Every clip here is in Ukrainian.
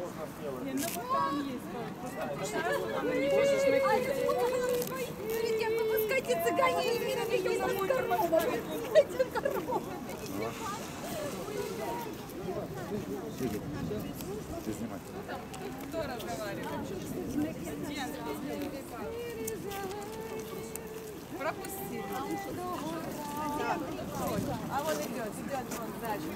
Можно сделать. Не, ну вот там есть. А я Смотрите, выпускайте цыгане и мира бегите на корову. Эти коровы, Ты снимай. Кто разговаривает? Пропустили. А он идет, идет вон дальше.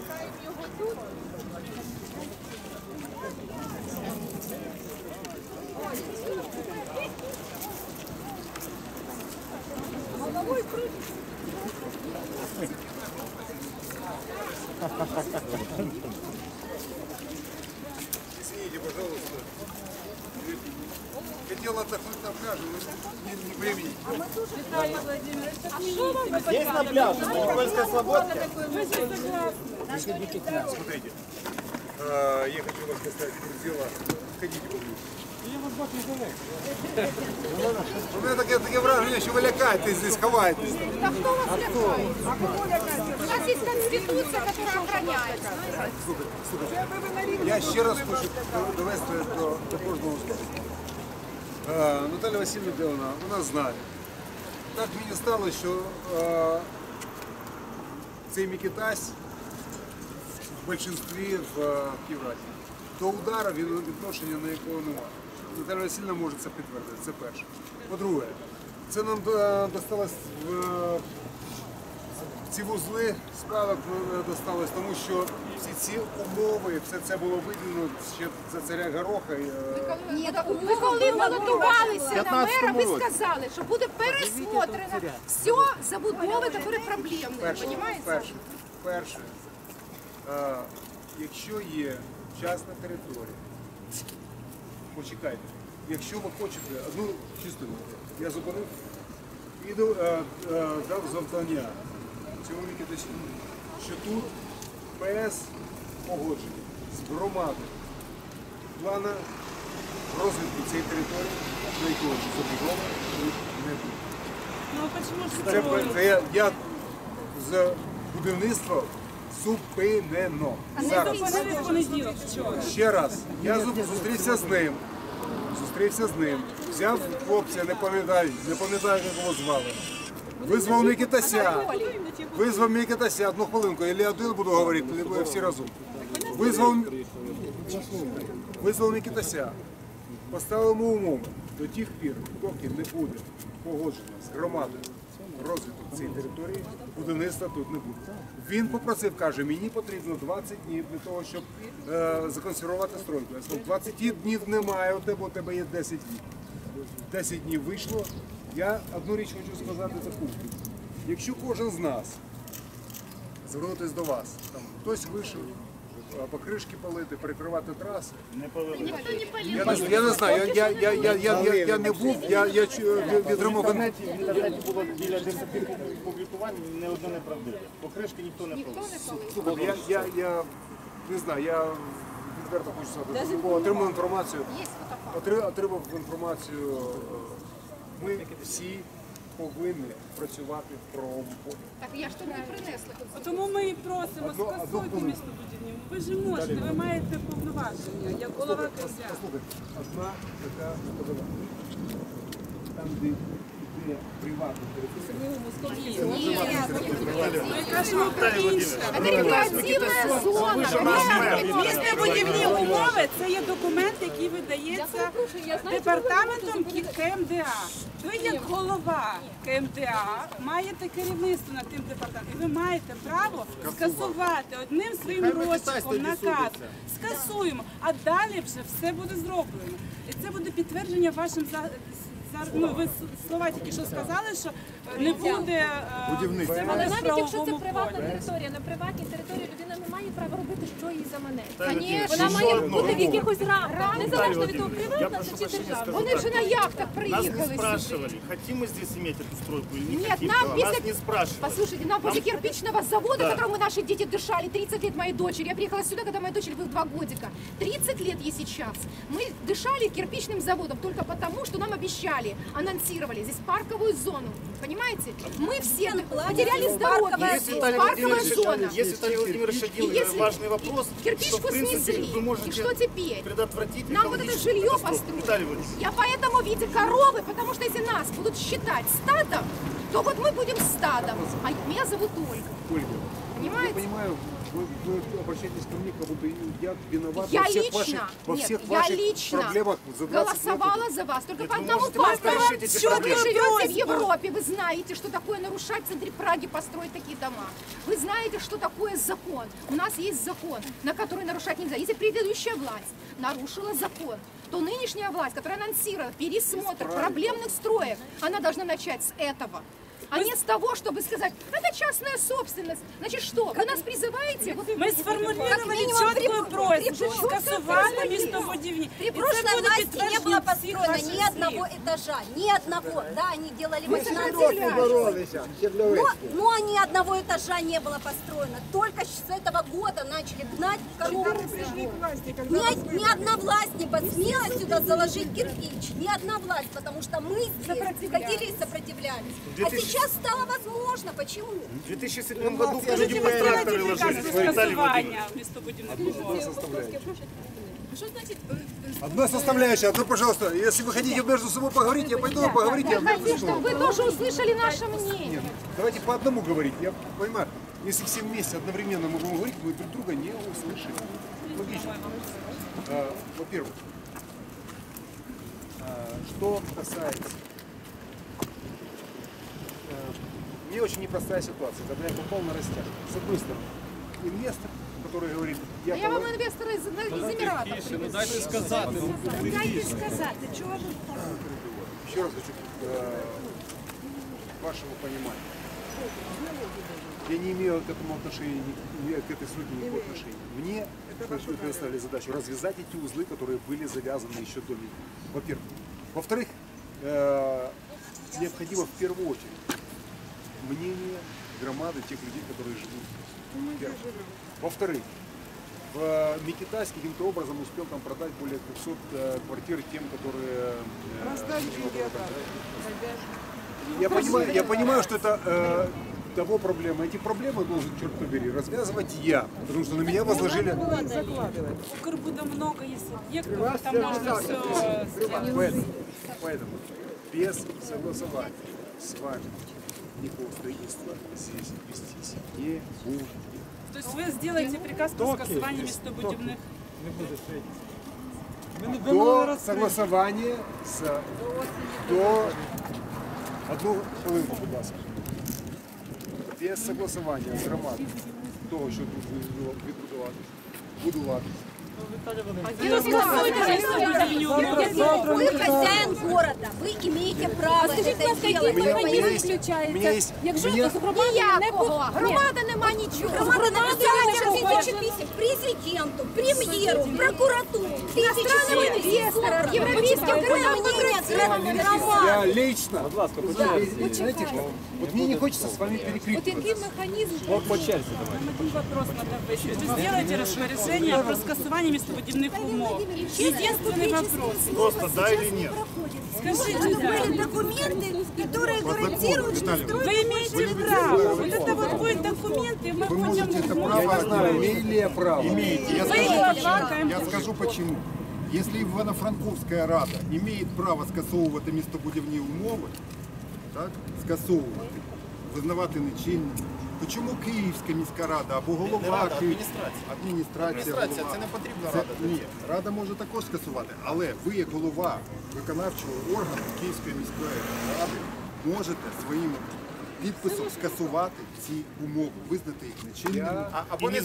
Извините, пожалуйста. Хотел отдохнуть на пляже, но не, не времени. А Здесь на пляже, в Никольской Слободке. Мы здесь согласны. Смотрите, а, я хочу вас сказать, дело, ходите поближе. У ну, меня такие таке враження, що ви лякаєтесь здесь, ховаєтесь. Да кто вас лякає? А кого? У нас есть конституция, которая охраняет. Слухайте, слухайте. Я еще раз хочу довести до, до кожного слова. Наталя Васильівна вона знає. Так мені стало, що цей Микитась в більшинстві в е, До удара він відношення на якого немає. Наталя Васильівна може це підтвердити, це перше. По-друге, це нам е, досталось в ці вузли справок е, досталось, тому що всі ці умови, все це було виділено ще за царя Гороха. і, е, Ні, ви коли балотувалися на 15-му мера, ви році. сказали, що буде пересмотрено все забудови, які проблемні. Перше, Понимаете? перше, перше, е, якщо є частна територія, почекайте, якщо ви хочете одну частину, я зупинив, іду, е, е, дав завдання цьому десь, що тут без погодження з громадою плана розвитку цієї території, на якої забудова тут не буде. Ну а Це, це я, я з будівництва зупинено. Зараз. Ще раз. Я зустрівся з ним. Зустрівся з ним. Взяв хлопця, не пам'ятаю, не пам'ятаю, як його звали. Визвав Микитася. Визвав Микитася, одну хвилинку, я один буду говорити, буде всі разом. Визвав, визвав Микитася. Поставив йому умови до тих пір, поки не буде погоджено з громадою розвиток цієї території, будівництва тут не буде. Він попросив, каже, мені потрібно 20 днів для того, щоб е, законсервувати стройку. Я сказав, 20 днів немає, у тебе, у тебе є 10 днів. 10 днів вийшло. Я одну річ хочу сказати таку. Якщо кожен з нас звернутися до вас, там хтось вийшов, е, покришки палити, перекривати траси, я не, я не знаю, я, я, я, я, я, я не був, я, я чу- від- відримав В інтернеті було біля 10 публікувань, не одне неправдиве. Покришки ніхто не. Слухайте, я, я, я не знаю, я відверто хочу сказати, бо отримав інформацію, отримав інформацію, е, ми всі повинні працювати в правовому полі. Так я ж тут не принесла. Тому ми і просимо, Одну- одну скасуйте хвилину. містобудівні. Ви ж можете, ви маєте повноваження, як голова КСЯ. Послухайте, одна така подала. Там, де кажемо про інше. Зона. Містобудівні умови це є документ, який видається департаментом КМДА. Ви як голова КМДА маєте керівництво над тим департаментом. І ви маєте право скасувати одним своїм тоді наказ. Скасуємо, а далі вже все буде зроблено. І це буде підтвердження вашим Ну, ви слова тільки що сказали, що не буде е, Будівництва. це Але буде в навіть якщо це правовому приватна полі. територія, на приватній території людина не має права робити, що їй заманеться. Конечно. Вона Ще має одно. бути в якихось рамках, незалежно від того, Я приватна прошу це чи прощения, державна. скажу Вони так. вже на яхтах Нас не приїхали сюди. спрашивали, хотим мы здесь иметь эту стройку или не Нет, хотим. нам Да, после... Нас не спрашивали. Послушайте, нам после кирпичного завода, Да. которым мы наши дети дышали, 30 лет моей дочери, я приехала сюда, когда моей дочери было 2 годика, 30 лет ей сейчас, мы дышали кирпичным заводом только потому, что нам обещали, анонсировали здесь парковую зону, понимаете? Мы все потеряли здоровье, Виталий парковая зона. есть Виталий Владимирович один если важный вопрос, кирпичку что в принципе снесли, вы можете и что теперь? предотвратить Нам вот это жилье Владимирович, Я поэтому виде коровы, потому что если нас будут считать стадом, то вот мы будем стадом. А меня зовут Ольга. Ольга, я Понимаете? понимаю, вы, вы обращаетесь ко мне, как будто я виноват Я во всех лично, ваших, во нет, всех я ваших лично проблемах за 20 лет. голосовала за вас только Нет, по вы одному факту. Что вы живете в Европе, вы знаете, что такое нарушать в центре Праги, построить такие дома. Вы знаете, что такое закон. У нас есть закон, на который нарушать нельзя. Если предыдущая власть нарушила закон, то нынешняя власть, которая анонсировала пересмотр проблемных строек, она должна начать с этого А не с того, чтобы сказать, это частная собственность. Значит что, вы нас призываете? Вот Ми сформулювали Как минимум три- чітку просьбу три пункта скасувати просьбы. містобудівні. При І це прошлой буде власти не підтвердження было всіх построено ваших ни слів. одного этажа, ни одного. Да, они делали 18 роки боролися. Но, но ни одного этажа не было построено. Только с этого года начали гнать корову. Ни, ни одна власть не посмела сюда заложить кирпич. Ни одна власть, потому что мы здесь ходили и сопротивлялись. А сейчас стало возможно. Почему? в 2007 году Скажіть, люди ви по тракторы зробите ложились. приказ Виталий Владимирович. скасування містобудівних умов? Одна составляющая, одно, пожалуйста, если вы хотите между собой поговорить, я пойду, вы поговорите, я Хочу, буду чтобы вы тоже услышали наше мнение. Нет, давайте по одному говорить. Я понимаю, если все вместе одновременно мы будем говорить, мы друг друга не услышим. Логично. А, Во-первых, а, что касается... а, Мне очень непростая ситуация, когда я попал на растяг. С одной стороны, инвестор, который говорит, я, я вам инвестора из, из Эмиратов. Дайте сказати. Дайте сказати, чого ви еще раз хочу э, вашего понимания. Я не имею к этому отношения, ни- ни к этой сути никакого отношения. Мне предоставили задачу развязать эти узлы, которые были завязаны еще до меня. Во-первых. Во-вторых, э, необходимо в первую очередь мнение громады тех людей, которые живут. Первое. Во-вторых, в э, Микитась каким-то образом успел там продать более 300 э, квартир тем, которые... э, я понимаю, я понимаю, что это э, того проблема. Эти проблемы должен, черт побери, развязывать я. Потому что на меня возложили... У Укрбуда много есть объектов, там можно все Поэтому, поэтому без согласования с вами никакого строительства здесь вестись не будет. То есть вы сделаете приказ по скасуванню містобудівних До согласования с... До... Одну хвилинку, будь ласка. Без согласування з громадою того, що тут відбудуватися, будуватися. Ви скасуєте містобудівні умови. Вы хозяин города, вы имеете право это делать. У меня, у меня Вы есть, у меня есть, у меня, Ніякого. Громада нема нічого. Громада написала тысячи писем президенту, премьеру, прокуратуру, иностранным инвесторам, европейским мнением громады. я лично, вы знаете что, вот мне не хочется с вами перекрикиваться. Один вопрос надо вирішити. Ви зробите розпорядження про скасування містобудівних умов. Єдиний вопрос. Просто да или нет? Скажите, Были документы, которые гарантируют, что вы имеете право. Вот это вот будет документы, мы будем... Я не знаю, имею ли я право. Имеете. Я Вы скажу глава почему. Я КМДА. скажу почему. Если Івано-Франковська рада має право скасовувати містобудівні умови, так, скасовувати, визнавати нечинними, то чому Київська міська рада або голова рада, Київ- адміністрація. адміністрація, Адміністрація, голова. це не потрібна Це- рада. Ні, рада може також скасувати, але ви як голова виконавчого органу Київської міської ради можете своїм підписом скасувати ці умови, визнати їх нечинними. А, або не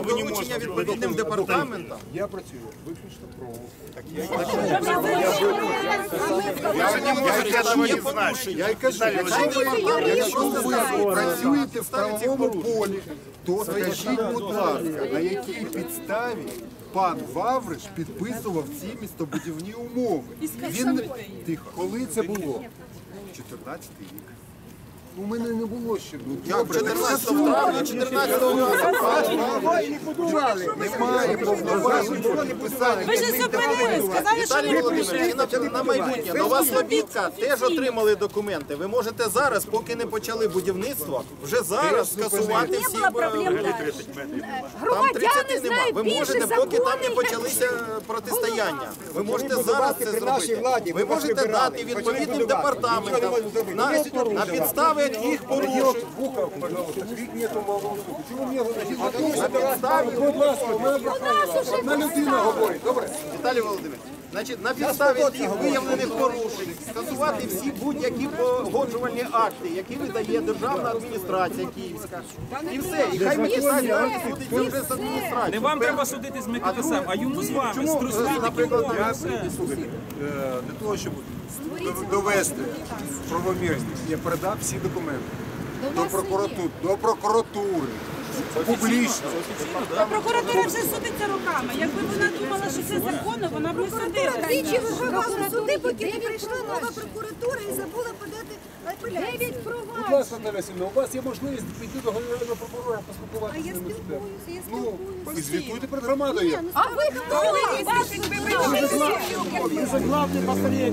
ви не можете. відповідним департаментам. Я працюю виключно про Я не можете этого. Я й кажу, якщо ви, якщо ви працюєте в правовому полі, То скажіть, будь ласка, на якій підставі пан Вавриш підписував ці містобудівні умови? Він тихо. Коли це було? 14 рік. У мене не було ще. Як добре, 14 травня, 14 Немає повноважень підписати. Ви ж зупинили, сказали, що Віталій не і на, майбутнє. Нова Слобідка теж отримали документи. Ви можете зараз, поки не почали будівництво, вже зараз скасувати всі было е, проблем дальше. Там Громадяни 30 нема. знають Ви більше можете, поки там не почалися е, протистояння. Ви можете зараз це зробити. Ви можете дати відповідним департаментам на, на підстави яких порушень. Буха, пожалуйста, крик нету малого звуку. Чому мені Будь ласка, прохання. Одна людина говорить, добре? Віталій Володимирович, значить, на підставі тих виявлених порушень скасувати всі будь-які погоджувальні акти, які видає державна адміністрація Київська. І все. І хай далі судиться вже з адміністрацією. Не вам треба судити з Микитасем, а йому з вами. Чому, Струсуйте наприклад, Я все. е, для того, щоб довести правомірність, я передав всі документи до прокуратури, Публічно. Прокуратура вже судиться руками. Якби вона думала, що це законно, вона б не судила. Двічі вигравали суди, поки не прийшла нова прокуратура і забула подати апеляцію. Будь ласка, Наталя Васильівна, у вас є можливість піти до генерального прокурора, поспілкуватися з Я ними суддями. спілкуюся, я Ну, спілкуюся. ви звітуйте перед громадою. А ви хто? ви Скасувати.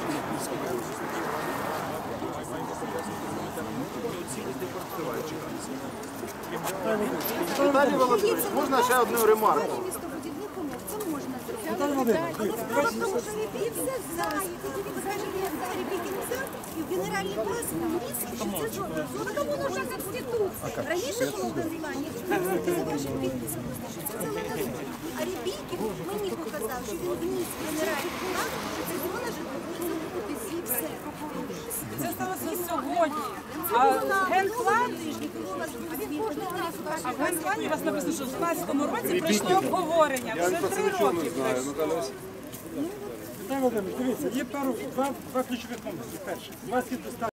Віталій Володимирович, можна ще одну ремарку? Зробити. Але справа в тому, що все як за і в генеральній що це зона. Зона кому нужна Конституція? Раніше було за вашим підписом, що це зелена зона. А репіки мені показав, що він вніс генеральний план, сьогодні. А генплан, а в генплані у вас написано, що в 2012 році пройшло обговорення. Вже три роки. пройшло. Володимирович, дивіться, є пару два, два ключових моменти. Перше, у вас є достатньо